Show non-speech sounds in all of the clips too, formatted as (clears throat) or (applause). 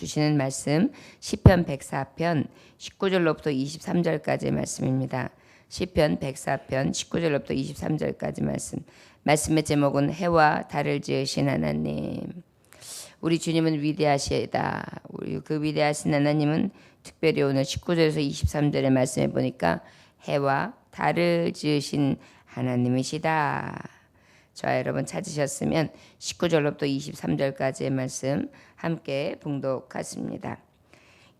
주시는 말씀 시편 104편 19절로부터 23절까지의 말씀입니다. 시편 104편 19절로부터 23절까지 말씀. 말씀의 제목은 해와 달을 지으신 하나님. 우리 주님은 위대하시다. 우리 그 위대하신 하나님은 특별히 오늘 19절에서 23절의 말씀에 보니까 해와 달을 지으신 하나님이시다. 자, 여러분 찾으셨으면 19절로부터 23절까지의 말씀 함께 봉독하십니다.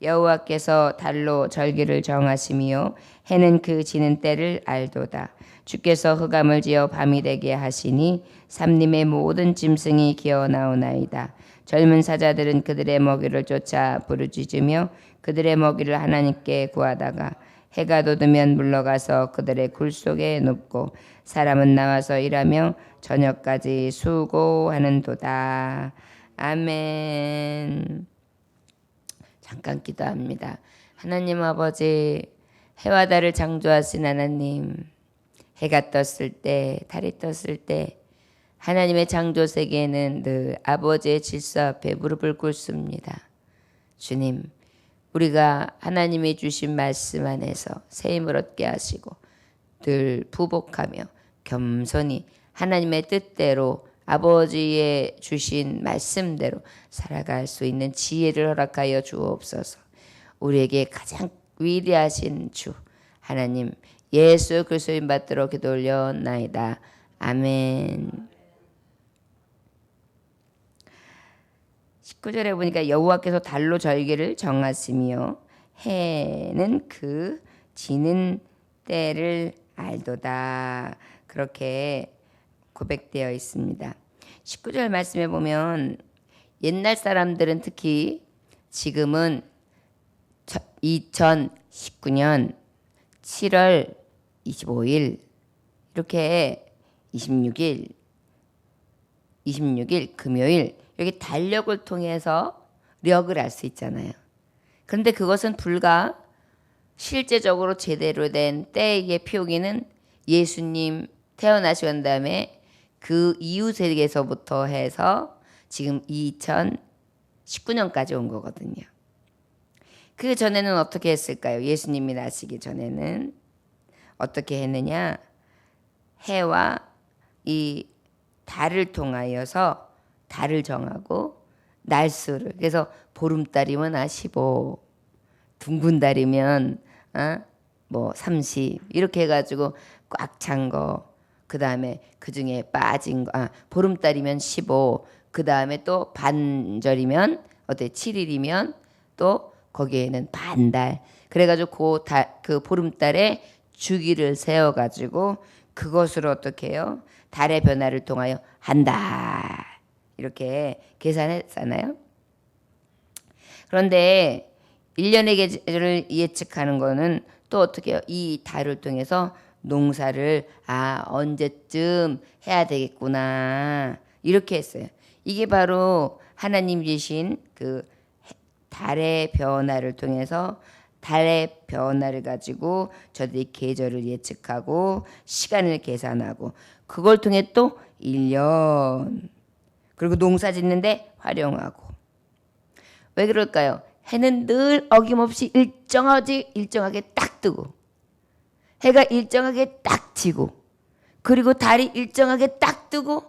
여호와께서 달로 절기를 정하시며 해는 그 지는 때를 알도다. 주께서 흑암을 지어 밤이 되게 하시니 삼림의 모든 짐승이 기어 나오나이다. 젊은 사자들은 그들의 먹이를 쫓아 부르짖으며 그들의 먹이를 하나님께 구하다가 해가 돋으면 물러가서 그들의 굴 속에 눕고 사람은 나와서 일하며 저녁까지 수고하는도다. 아멘. 잠깐 기도합니다. 하나님 아버지 해와 달을 창조하신 하나님 해가 떴을 때 달이 떴을 때 하나님의 창조 세계에는 늘 아버지의 질서 앞에 무릎을 꿇습니다. 주님 우리가 하나님이 주신 말씀 안에서 새 힘을 얻게 하시고 늘 부복하며 겸손히 하나님의 뜻대로 아버지의 주신 말씀대로 살아갈 수 있는 지혜를 허락하여 주옵소서. 우리에게 가장 위대하신 주 하나님 예수 그리스도인 받도록 기도 올려나이다. 아멘. 19절에 보니까 여호와께서 달로 절기를 정하시며 해는 그 지는 때를 알도다. 그렇게 고백되어 있습니다. 19절 말씀에 보면 옛날 사람들은 특히 지금은 2019년 7월 25일 이렇게 26일 26일 금요일 여기 달력을 통해서 력을 알 수 있잖아요. 그런데 그것은 불과 실제적으로 제대로 된 때의 표기는 예수님 태어나시고 난 다음에 그 이후 세계에서부터 해서 지금 2019년까지 온 거거든요. 그 전에는 어떻게 했을까요? 예수님이 나시기 전에는 어떻게 했느냐? 해와 이 달을 통하여서 달을 정하고 날수를 그래서 보름달이면 아 15, 둥근 달이면 어? 뭐30 이렇게 해가지고 꽉 찬 거. 그 다음에 그 중에 빠진 거, 아, 보름달이면 15, 그 다음에 또 반절이면, 어때, 7일이면 또 거기에는 반달. 그래가지고 그, 달, 그 보름달에 주기를 세워가지고 그것으로 어떻게 해요? 달의 변화를 통하여 한 달. 이렇게 계산했잖아요. 그런데 1년의 계절을 예측하는 거는 또 어떻게 해요? 이 달을 통해서 농사를 아 언제쯤 해야 되겠구나 이렇게 했어요. 이게 바로 하나님 주신 그 달의 변화를 통해서 달의 변화를 가지고 저들이 계절을 예측하고 시간을 계산하고 그걸 통해 또 1년 그리고 농사 짓는데 활용하고 왜 그럴까요? 해는 늘 어김없이 일정하지 일정하게 딱 뜨고 해가 일정하게 딱 지고 그리고 달이 일정하게 딱 뜨고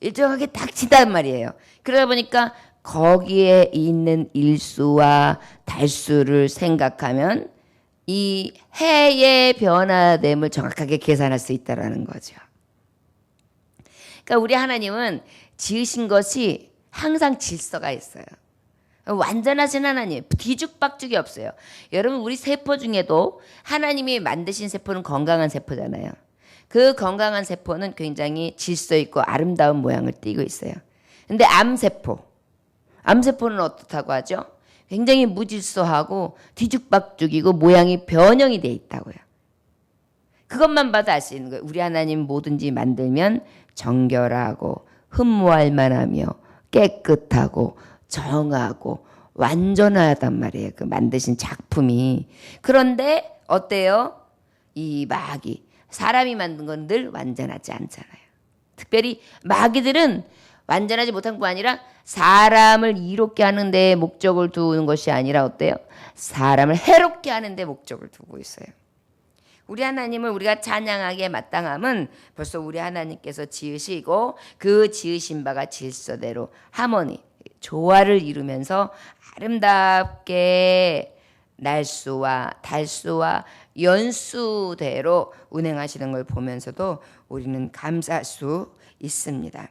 일정하게 딱 지단 말이에요. 그러다 보니까 거기에 있는 일수와 달수를 생각하면 이 해의 변화됨을 정확하게 계산할 수 있다라는 거죠. 그러니까 우리 하나님은 지으신 것이 항상 질서가 있어요. 완전하신 하나님, 뒤죽박죽이 없어요. 여러분, 우리 세포 중에도 하나님이 만드신 세포는 건강한 세포잖아요. 그 건강한 세포는 굉장히 질서 있고 아름다운 모양을 띠고 있어요. 근데 암세포, 암세포는 어떻다고 하죠? 굉장히 무질서하고 뒤죽박죽이고 모양이 변형이 돼 있다고요. 그것만 봐도 알 수 있는 거예요. 우리 하나님 뭐든지 만들면 정결하고 흠모할 만하며 깨끗하고 정하고 완전하단 말이에요. 그 만드신 작품이. 그런데 어때요? 이 마귀. 사람이 만든 건 늘 완전하지 않잖아요. 특별히 마귀들은 완전하지 못한 뿐 아니라 사람을 이롭게 하는 데 목적을 두는 것이 아니라 어때요? 사람을 해롭게 하는 데 목적을 두고 있어요. 우리 하나님을 우리가 찬양하기에 마땅함은 벌써 우리 하나님께서 지으시고 그 지으신 바가 질서대로 하모니, 조화를 이루면서 아름답게 날수와 달수와 연수대로 운행하시는 걸 보면서도 우리는 감사할 수 있습니다.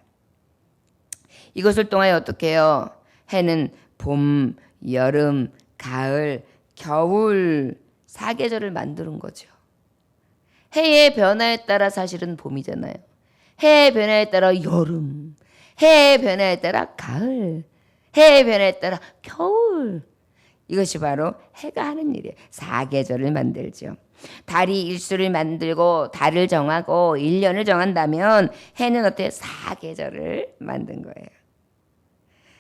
이것을 통하여 어떻게 해요? 해는 봄, 여름, 가을, 겨울 사계절을 만드는 거죠. 해의 변화에 따라 사실은 봄이잖아요. 해의 변화에 따라 여름, 해의 변화에 따라 가을, 해의 변화에 따라 겨울. 이것이 바로 해가 하는 일이에요. 사계절을 만들죠. 달이 일수를 만들고 달을 정하고 일년을 정한다면 해는 어때요? 사계절을 만든 거예요.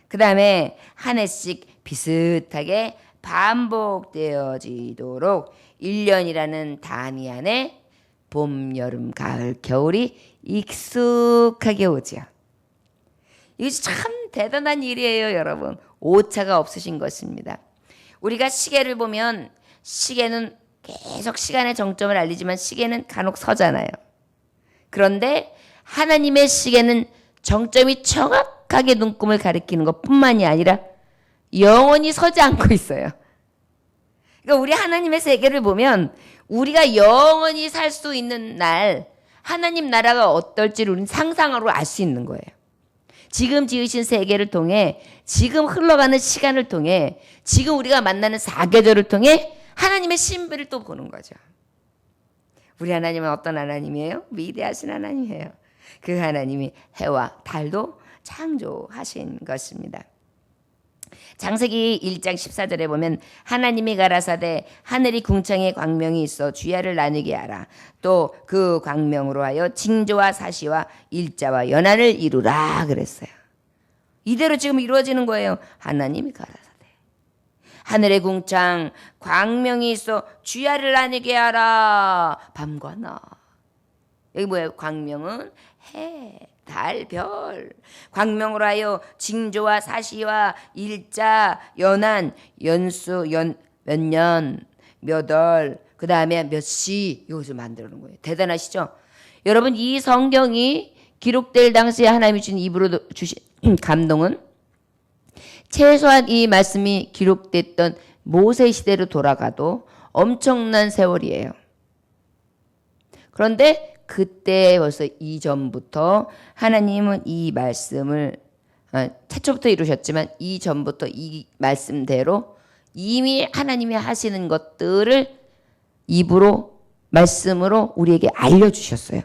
그 다음에 한 해씩 비슷하게 반복되어지도록 1년이라는 단위 안에 봄, 여름, 가을, 겨울이 익숙하게 오죠. 이것이 참 대단한 일이에요, 여러분. 오차가 없으신 것입니다. 우리가 시계를 보면 시계는 계속 시간의 정점을 알리지만 시계는 간혹 서잖아요. 그런데 하나님의 시계는 정점이 정확하게 눈금을 가리키는 것 뿐만이 아니라 영원히 서지 않고 있어요. 그러니까 우리 하나님의 세계를 보면 우리가 영원히 살 수 있는 날 하나님 나라가 어떨지를 우리는 상상으로 알 수 있는 거예요. 지금 지으신 세계를 통해 지금 흘러가는 시간을 통해 지금 우리가 만나는 사계절을 통해 하나님의 신비를 또 보는 거죠. 우리 하나님은 어떤 하나님이에요? 위대하신 하나님이에요. 그 하나님이 해와 달도 창조하신 것입니다. 장세기 1장 14절에 보면 하나님이 가라사대 하늘이 궁창에 광명이 있어 주야를 나누게 하라. 또 그 광명으로 하여 징조와 사시와 일자와 연한을 이루라 그랬어요. 이대로 지금 이루어지는 거예요. 하나님이 가라사대. 하늘의 궁창 광명이 있어 주야를 나누게 하라. 밤과 낮. 여기 뭐예요? 광명은 해. 달, 별, 광명으로 하여 징조와 사시와 일자, 연한, 연수, 연, 몇 년, 몇 월, 그 다음에 몇 시, 이것을 만들어 놓은 거예요. 대단하시죠? 여러분, 이 성경이 기록될 당시에 하나님이 주신 입으로 주신 (clears throat) 감동은 최소한 이 말씀이 기록됐던 모세 시대로 돌아가도 엄청난 세월이에요. 그런데 그때 벌써 이전부터 하나님은 이 말씀을 아, 태초부터 이루셨지만 이전부터 이 말씀대로 이미 하나님이 하시는 것들을 입으로 말씀으로 우리에게 알려주셨어요.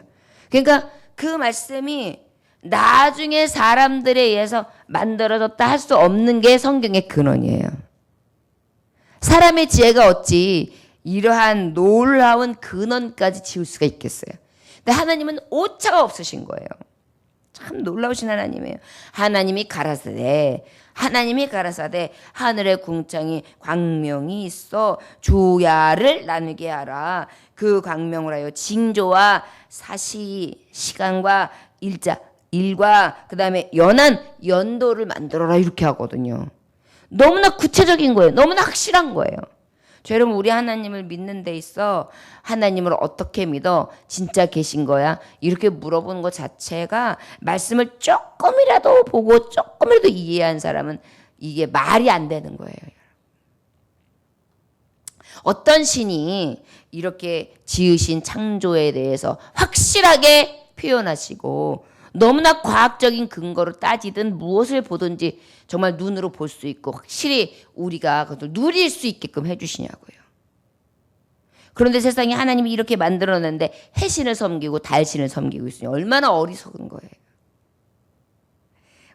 그러니까 그 말씀이 나중에 사람들에 의해서 만들어졌다 할 수 없는 게 성경의 근원이에요. 사람의 지혜가 어찌 이러한 놀라운 근원까지 지을 수가 있겠어요. 근데 하나님은 오차가 없으신 거예요. 참 놀라우신 하나님이에요. 하나님이 가라사대 하나님이 가라사대 하늘의 궁창이 광명이 있어 주야를 나누게 하라. 그 광명을 하여 징조와 사시 시간과 일자 일과 그 다음에 연한 연도를 만들어라 이렇게 하거든요. 너무나 구체적인 거예요. 너무나 확실한 거예요. 여러분 우리 하나님을 믿는 데 있어 하나님을 어떻게 믿어? 진짜 계신 거야? 이렇게 물어보는 것 자체가 말씀을 조금이라도 보고 조금이라도 이해한 사람은 이게 말이 안 되는 거예요. 어떤 신이 이렇게 지으신 창조에 대해서 확실하게 표현하시고 너무나 과학적인 근거로 따지든 무엇을 보든지 정말 눈으로 볼 수 있고 확실히 우리가 그것을 누릴 수 있게끔 해주시냐고요. 그런데 세상에 하나님이 이렇게 만들어놨는데 해신을 섬기고 달신을 섬기고 있으니 얼마나 어리석은 거예요.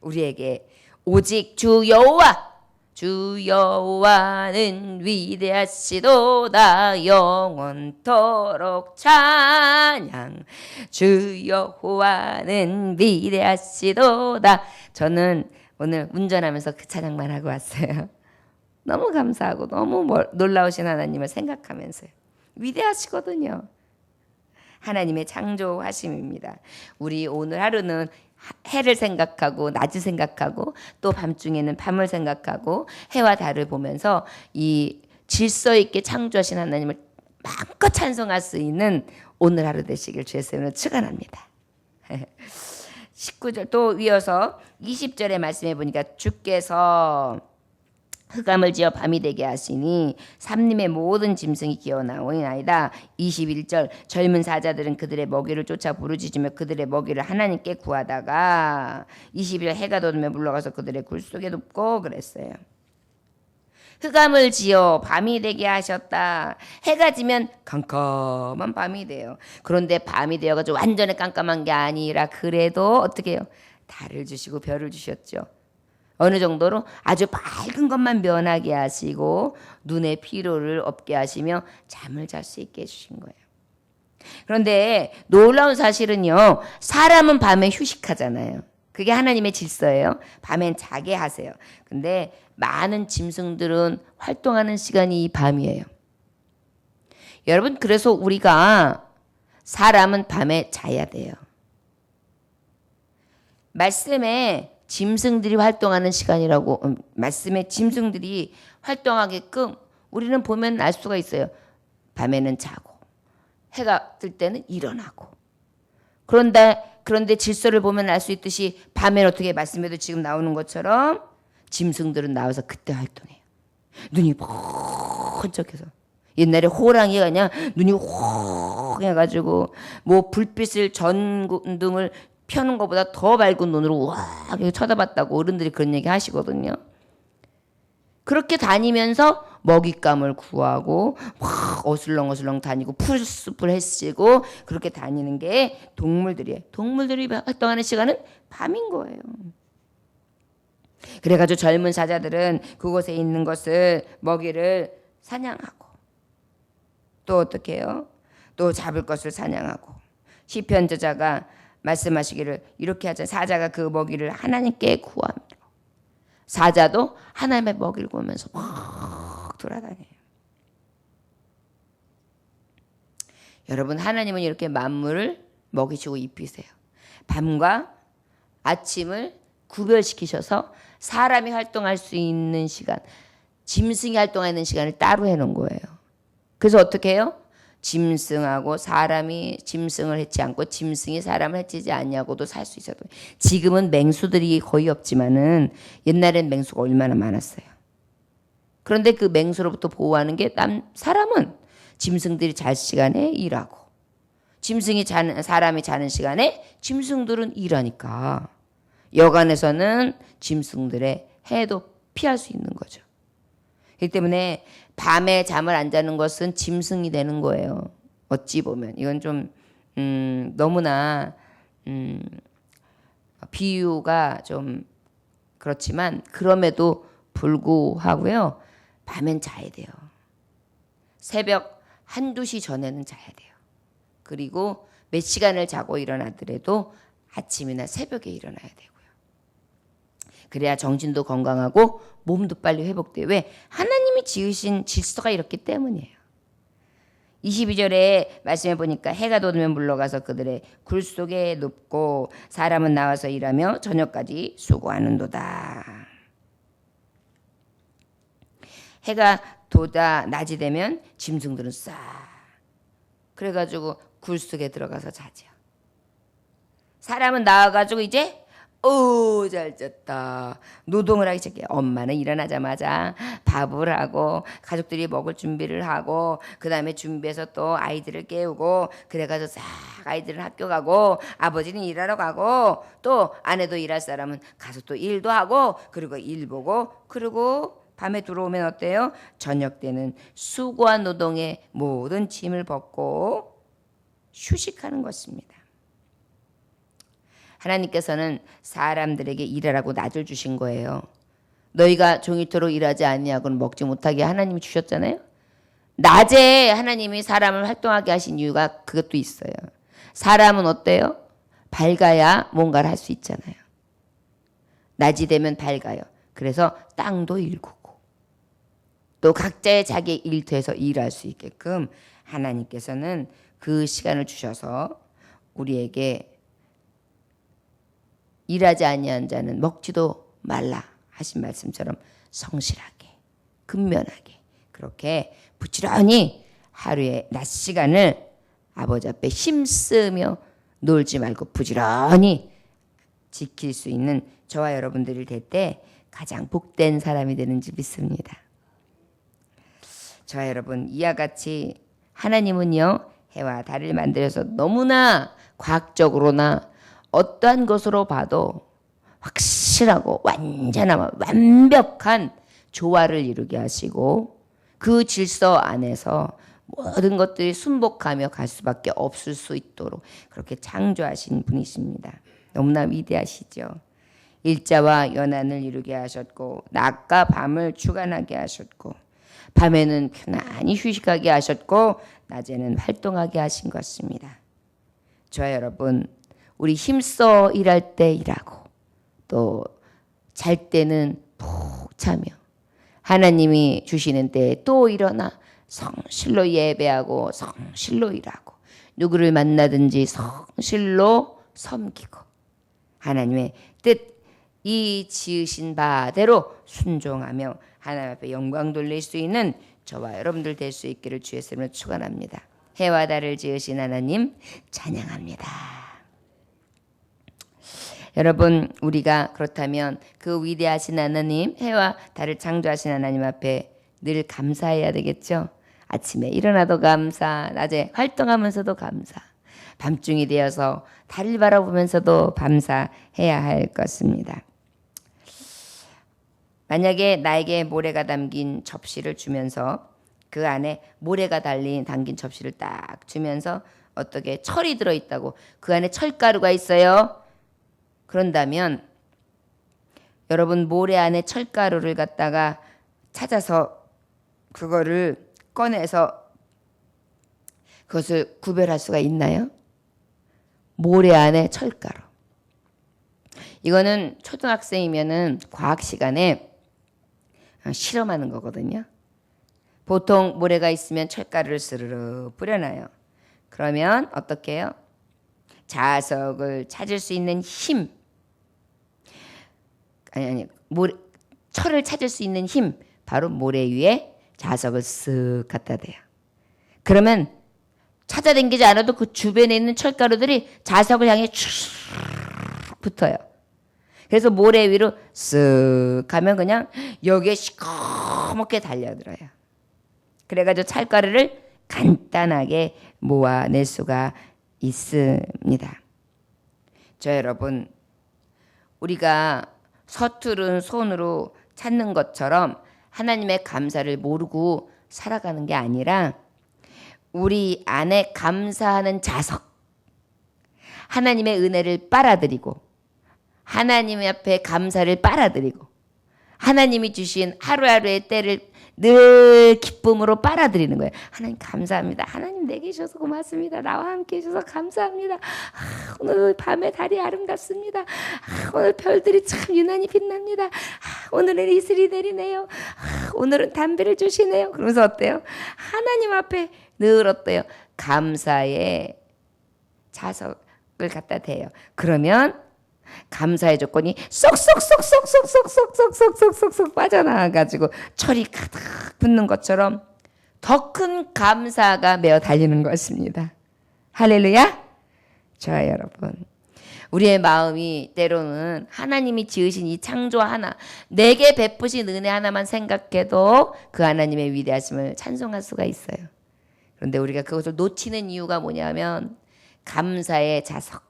우리에게 오직 주 여호와 주 여호와는 위대하시도다. 영원토록 찬양. 주 여호와는 위대하시도다. 저는 오늘 운전하면서 그 찬양만 하고 왔어요. (laughs) 너무 감사하고 너무 놀라우신 하나님을 생각하면서요 위대하시거든요. 하나님의 창조하심입니다. 우리 오늘 하루는 해를 생각하고 낮을 생각하고 또 밤중에는 밤을 생각하고 해와 달을 보면서 이 질서 있게 창조하신 하나님을 마음껏 찬송할 수 있는 오늘 하루 되시길 주의 이름으로 축원합니다. (laughs) 19절 또 이어서 20절의 말씀해 보니까 주께서 흑암을 지어 밤이 되게 하시니 삼림의 모든 짐승이 기어 나오나이다. 21절 젊은 사자들은 그들의 먹이를 쫓아 부르짖으며 그들의 먹이를 하나님께 구하다가 22절 해가 돋으며 물러가서 그들의 굴 속에 눕고 그랬어요. 흑암을 지어 밤이 되게 하셨다. 해가 지면 깜깜한 밤이 돼요. 그런데 밤이 되어가지고 완전히 깜깜한 게 아니라 그래도 어떻게 해요? 달을 주시고 별을 주셨죠. 어느 정도로 아주 밝은 것만 변하게 하시고 눈의 피로를 없게 하시며 잠을 잘 수 있게 해주신 거예요. 그런데 놀라운 사실은요, 사람은 밤에 휴식하잖아요. 그게 하나님의 질서예요. 밤엔 자게 하세요. 근데 많은 짐승들은 활동하는 시간이 이 밤이에요. 여러분, 그래서 우리가 사람은 밤에 자야 돼요. 말씀에 짐승들이 활동하는 시간이라고 음, 말씀에 짐승들이 활동하게끔 우리는 보면 알 수가 있어요. 밤에는 자고 해가 뜰 때는 일어나고 그런데 그런데 질서를 보면 알 수 있듯이 밤에는 어떻게 말씀에도 지금 나오는 것처럼 짐승들은 나와서 그때 활동해요. 눈이 번쩍해서 옛날에 호랑이가 그냥 눈이 확 해가지고 뭐 불빛을 전등을 펴는 것보다 더 밝은 눈으로 와 쳐다봤다고 어른들이 그런 얘기 하시거든요. 그렇게 다니면서 먹잇감을 구하고 막 어슬렁어슬렁 다니고 풀숲을 헤치고 그렇게 다니는 게 동물들이에요. 동물들이 활동하는 시간은 밤인 거예요. 그래가지고 젊은 사자들은 그곳에 있는 것을 먹이를 사냥하고 또 어떻게 해요? 또 잡을 것을 사냥하고 시편 저자가 말씀하시기를 이렇게 하자 사자가 그 먹이를 하나님께 구합니다. 사자도 하나님의 먹이를 구하면서 막 돌아다녀요. 여러분 하나님은 이렇게 만물을 먹이시고 입히세요. 밤과 아침을 구별시키셔서 사람이 활동할 수 있는 시간, 짐승이 활동하는 시간을 따로 해놓은 거예요. 그래서 어떻게 해요? 짐승하고 사람이 짐승을 해치 않고 짐승이 사람을 해치지 않냐고도 살 수 있어도 지금은 맹수들이 거의 없지만은 옛날엔 맹수가 얼마나 많았어요. 그런데 그 맹수로부터 보호하는 게 남 사람은 짐승들이 잘 시간에 일하고 짐승이 자는 사람이 자는 시간에 짐승들은 일하니까 여간에서는 짐승들의 해도 피할 수 있는 거죠. 그렇기 때문에 밤에 잠을 안 자는 것은 짐승이 되는 거예요. 어찌 보면 이건 좀 음, 너무나 음, 비유가 좀 그렇지만 그럼에도 불구하고요. 밤엔 자야 돼요. 새벽 한두 시 전에는 자야 돼요. 그리고 몇 시간을 자고 일어나더라도 아침이나 새벽에 일어나야 되고요. 그래야 정신도 건강하고 몸도 빨리 회복돼요. 왜? 하나님이 지으신 질서가 이렇기 때문이에요. 22절에 말씀해 보니까 해가 돋으면 물러가서 그들의 굴 속에 눕고 사람은 나와서 일하며 저녁까지 수고하는도다. 해가 돋아 낮이 되면 짐승들은 싹 그래가지고 굴 속에 들어가서 자죠. 사람은 나와가지고 이제 오, 잘 잤다. 노동을 하기 시작해. 엄마는 일어나자마자 밥을 하고 가족들이 먹을 준비를 하고 그다음에 준비해서 또 아이들을 깨우고 그래가지고 싹 아이들은 학교 가고 아버지는 일하러 가고 또 아내도 일할 사람은 가서 또 일도 하고 그리고 일 보고 그리고 밤에 들어오면 어때요? 저녁 때는 수고한 노동의 모든 짐을 벗고 휴식하는 것입니다. 하나님께서는 사람들에게 일하라고 놔줄 주신 거예요. 너희가 종일토록 일하지 아니하고는 먹지 못하게 하나님이 주셨잖아요. 낮에 하나님이 사람을 활동하게 하신 이유가 그것도 있어요. 사람은 어때요? 밝아야 뭔가를 할 수 있잖아요. 낮이 되면 밝아요. 그래서 땅도 일구고 또 각자의 자기 일터에서 일할 수 있게끔 하나님께서는 그 시간을 주셔서 우리에게 일하지 아니한 자는 먹지도 말라 하신 말씀처럼 성실하게 근면하게 그렇게 부지런히 하루에 낮 시간을 아버지 앞에 힘쓰며 놀지 말고 부지런히 지킬 수 있는 저와 여러분들이 될 때 가장 복된 사람이 되는지 믿습니다. 저와 여러분 이와 같이 하나님은요 해와 달을 만들어서 너무나 과학적으로나 어떠한 것으로 봐도 확실하고 완전한 완벽한 조화를 이루게 하시고 그 질서 안에서 모든 것들이 순복하며 갈 수밖에 없을 수 있도록 그렇게 창조하신 분이십니다. 너무나 위대하시죠. 일자와 연한을 이루게 하셨고 낮과 밤을 주관하게 하셨고 밤에는 편안히 휴식하게 하셨고 낮에는 활동하게 하신 것입니다. 저와 여러분 우리 힘써 일할 때 일하고 또 잘 때는 푹 자며 하나님이 주시는 때에 또 일어나 성실로 예배하고 성실로 일하고 누구를 만나든지 성실로 섬기고 하나님의 뜻 이 지으신 바대로 순종하며 하나님 앞에 영광 돌릴 수 있는 저와 여러분들 될 수 있기를 주의 이름으로 축원합니다. 해와 달을 지으신 하나님 찬양합니다. 여러분 우리가 그렇다면 그 위대하신 하나님 해와 달을 창조하신 하나님 앞에 늘 감사해야 되겠죠. 아침에 일어나도 감사, 낮에 활동하면서도 감사, 밤중이 되어서 달을 바라보면서도 감사해야 할 것입니다. 만약에 나에게 모래가 담긴 접시를 주면서 그 안에 모래가 달린 담긴 접시를 딱 주면서 어떻게 철이 들어 있다고 그 안에 철가루가 있어요. 그런다면 여러분 모래 안에 철가루를 갖다가 찾아서 그거를 꺼내서 그것을 구별할 수가 있나요? 모래 안에 철가루. 이거는 초등학생이면은 과학 시간에 실험하는 거거든요. 보통 모래가 있으면 철가루를 스르르 뿌려놔요. 그러면 어떻게 해요? 자석을 찾을 수 있는 힘. 아니 아니 모래 철을 찾을 수 있는 힘 바로 모래 위에 자석을 쓱 갖다 대요. 그러면 찾아다니지 않아도 그 주변에 있는 철가루들이 자석을 향해 쭉 붙어요. 그래서 모래 위로 쓱 가면 그냥 여기에 시커멓게 달려들어요. 그래가지고 찰가루를 간단하게 모아낼 수가 있습니다. 저 여러분, 우리가 서투른 손으로 찾는 것처럼 하나님의 감사를 모르고 살아가는 게 아니라 우리 안에 감사하는 자석, 하나님의 은혜를 빨아들이고 하나님 앞에 감사를 빨아들이고 하나님이 주신 하루하루의 때를 늘 기쁨으로 빨아들이는 거예요. 하나님 감사합니다. 하나님 내게 주셔서 고맙습니다. 나와 함께 해주셔서 감사합니다. 아, 오늘 밤에 달이 아름답습니다. 아, 오늘 별들이 참 유난히 빛납니다. 아, 오늘은 이슬이 내리네요. 아, 오늘은 담배를 주시네요. 그러면서 어때요? 하나님 앞에 늘 어때요? 감사의 자석을 갖다 대요. 그러면 감사의 조건이 쏙쏙쏙쏙쏙쏙쏙쏙쏙쏙쏙쏙 빠져나와가지고 철이 가득 붙는 것처럼 더 큰 감사가 메어 달리는 것입니다. 할렐루야! 저와 여러분. 우리의 마음이 때로는 하나님이 지으신 이 창조 하나, 내게 베푸신 은혜 하나만 생각해도 그 하나님의 위대하심을 찬송할 수가 있어요. 그런데 우리가 그것을 놓치는 이유가 뭐냐면 감사의 자석,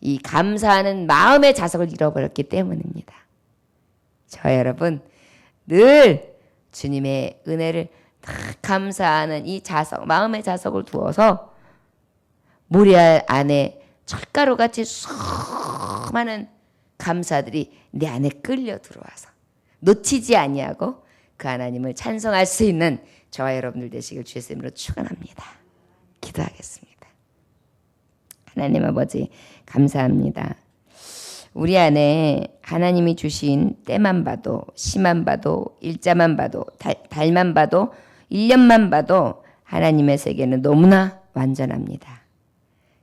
이 감사하는 마음의 자석을 잃어버렸기 때문입니다. 저 여러분 늘 주님의 은혜를 감사하는 이 자석, 마음의 자석을 두어서 모래 안에 철가루 같이 수많은 감사들이 내 안에 끌려 들어와서 놓치지 아니하고 그 하나님을 찬송할 수 있는 저와 여러분들 되시길 주의 이름으로 축원합니다. 기도하겠습니다. 하나님 아버지 감사합니다. 우리 안에 하나님이 주신 때만 봐도 시만 봐도 일자만 봐도 달, 달만 봐도 1년만 봐도 하나님의 세계는 너무나 완전합니다.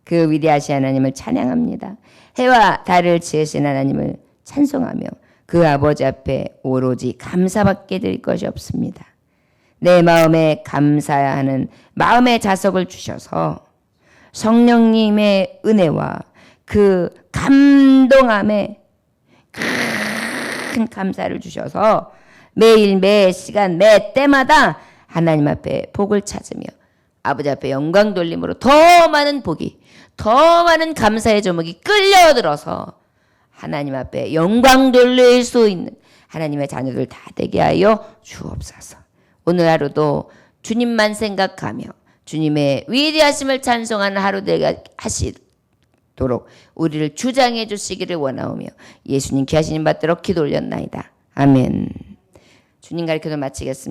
그 위대하신 하나님을 찬양합니다. 해와 달을 지으신 하나님을 찬송하며 그 아버지 앞에 오로지 감사받게 될 것이 없습니다. 내 마음에 감사하는 마음의 자석을 주셔서 성령님의 은혜와 그 감동함에 큰 감사를 주셔서 매일 매 시간 매 때마다 하나님 앞에 복을 찾으며 아버지 앞에 영광 돌림으로 더 많은 복이 더 많은 감사의 조목이 끌려들어서 하나님 앞에 영광 돌릴 수 있는 하나님의 자녀들 다 되게 하여 주옵소서. 오늘 하루도 주님만 생각하며 주님의 위대하심을 찬송하는 하루 되게 하시 도록 우리를 주장해 주시기를 원하오며 예수님 귀하신 님 받도록 기도 올렸나이다. 아멘. 주님 가르쳐도 마치겠습니다.